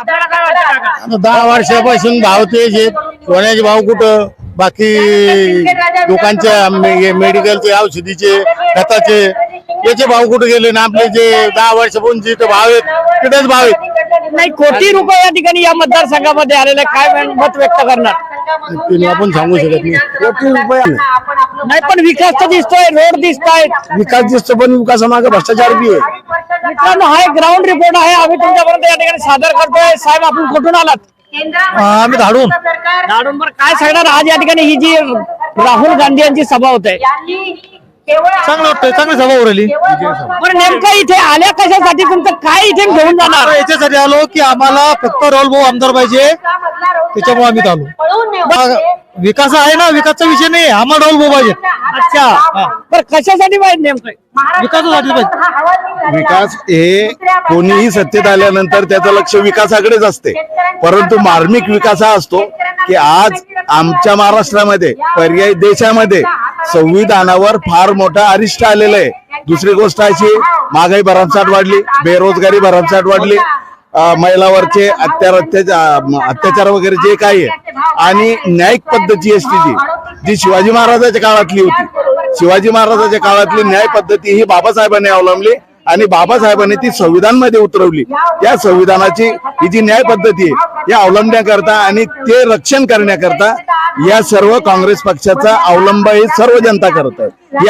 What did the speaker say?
आपल्याला काय वाटतं काका? आता दहा वर्षापासून भाव तेच आहेत. सोन्याचे भाव कुठं? बाकी दुकानच्या मे- मेडिकलचे औषधीचे खताचे याचे भाव कुठे गेले? ना आपले जे दहा वर्षापासून जे भाव आहेत तिथेच भाव आहेत. नाही कोटी रुपये या ठिकाणी या मतदारसंघामध्ये आलेले आहे. काय मत व्यक्त करणार? ते आपण सांगू शकत नाही. कोटी रुपये नाही पण विकास तर दिसतोय रोड दिसत आहेत विकास दिसतो पण विकासामागे भ्रष्टाचार बी आहे. मित्रांनो हा एक ग्राउंड रिपोर्ट आहे. आम्ही तुमच्यापर्यंत या ठिकाणी सादर करतोय. साहेब आपण कुठून आलात? आम्ही धाडून. दाडून बरं काय सांगणार? आज या ठिकाणी ही जी राहुल गांधी यांची सभा होते. चांगलं वाटतंय चांगली सभा उरली बरं नेमकं इथे आल्या कशासाठी? तुमचं काय इथे घेऊन जाणार? याच्यासाठी आलो की आम्हाला फक्त रोल भाऊ आमदार पाहिजे. त्याच्यामुळे आम्ही आलो. विकास आहे ना? विकासचा विषय नाही आम्हाला रोल भाऊ पाहिजे. अच्छा. बरं कशासाठी पाहिजे नेमकं? विकासासाठी पाहिजे. विकास हे कोणीही सत्तेत आल्यानंतर त्याचं लक्ष विकासाकडेच असते. परंतु मार्मिक विकास हा असतो की आज आमच्या महाराष्ट्रामध्ये पर्यायी देशामध्ये संविधानावर फार मोठा अरिष्ट आलेलं आहे. दुसरी गोष्ट अशी महागाई भरमसाठ वाढली बेरोजगारी भरमसाठ वाढली महिलावरचे अत्यार अत्याचार अत्याचार वगैरे जे काही आहे. आणि न्यायिक पद्धत जी असते ती जी शिवाजी महाराजाच्या काळातली होती. शिवाजी महाराजाच्या काळातली न्याय पद्धती ही बाबासाहेबांनी अवलंबली. आणि बाबासाहेबांनी ती संविधानमध्ये उतरवली. या संविधानाची ही जी न्याय पद्धती आहे या अवलंबण्याकरता आणि ते रक्षण करण्याकरता या सर्व काँग्रेस पक्षाचा अवलंब ही सर्व जनता करत आहे.